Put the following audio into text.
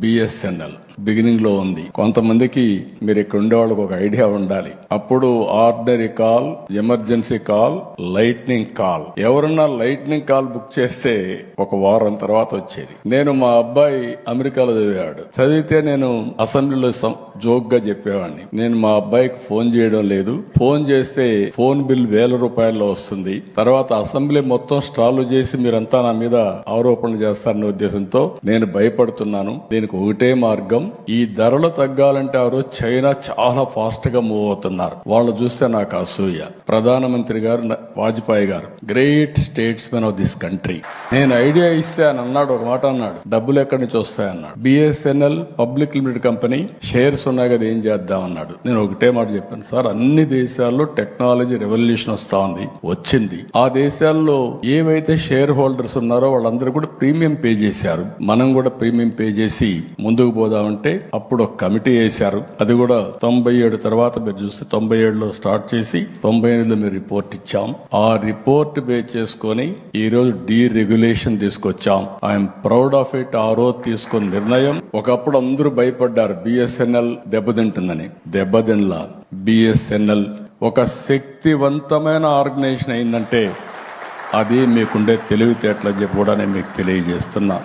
BSNL బిగినింగ్లో ఉంది. కొంతమందికి మీరు ఇక్కడ ఉండే వాళ్ళకి ఒక ఐడియా ఉండాలి. అప్పుడు ordinary call emergency call lightning call. ఎవరన్నా లైట్నింగ్ కాల్ బుక్ చేస్తే ఒక వారం తర్వాత వచ్చేది. నేను మా అబ్బాయి అమెరికాలో చదివాడు. చదివితే నేను అసెంబ్లీలో జోక్గా చెప్పేవాడిని. నేను మా అబ్బాయికి ఫోన్ చేయడం లేదు. ఫోన్ చేస్తే ఫోన్ బిల్ వేల రూపాయల్లో వస్తుంది. తర్వాత అసెంబ్లీ మొత్తం స్టాల్ చేసి మీరంతా నా మీద ఆరోపణ చేస్తారనే ఉద్దేశంతో నేను భయపడుతున్నాను. దీనికి ఒకటే మార్గం ఈ ధరలు తగ్గాలంటే ఆ రోజు చైనా చాలా ఫాస్ట్గా మూవ్ అవుతున్నారు. వాళ్ళు చూస్తే నాకు అసూయ. ప్రధానమంత్రి గారు వాజ్పేయి గారు great statesmen of this country నేను ఐడియా ఇస్తే అని అన్నాడు ఒక మాట అన్నాడు. డబ్బులు ఎక్కడి నుంచి వస్తాయన్నాడు BSNL public limited company shares ఉన్నాయి కదా ఏం చేద్దాం? అన్నాడు. నేను ఒకటే మాట చెప్పాను. సార్ అన్ని దేశాల్లో టెక్నాలజీ రెవల్యూషన్ వస్తా ఉంది వచ్చింది. ఆ దేశాల్లో ఏవైతే షేర్ హోల్డర్స్ ఉన్నారో వాళ్ళందరూ కూడా ప్రీమియం పే చేశారు. మనం కూడా ప్రీమియం పే చేసి ముందుకు పోదామంటే అప్పుడు ఒక కమిటీ వేశారు. అది కూడా తొంభై ఏడు తర్వాత మీరు చూస్తే తొంభై ఏడులో స్టార్ట్ చేసి తొంభై ఎనిమిదిలో మీరు రిపోర్ట్ ఇచ్చాం. ఆ రిపోర్ట్ బేస్ చేసుకొని ఈ రోజు డీ రెగ్యులేషన్ తీసుకొచ్చాం. I'm proud of it. ఆ రోజు తీసుకున్న నిర్ణయం ఒకప్పుడు అందరూ భయపడ్డారు. బిఎస్ఎన్ఎల్ దెబ్బతింటుందని. దెబ్బతినలా. బిఎస్ఎన్ఎల్ ఒక శక్తివంతమైన ఆర్గనైజేషన్ అయిందంటే అది మీకుండే తెలివితేటలని చెప్పి కూడా నేను మీకు తెలియజేస్తున్నా.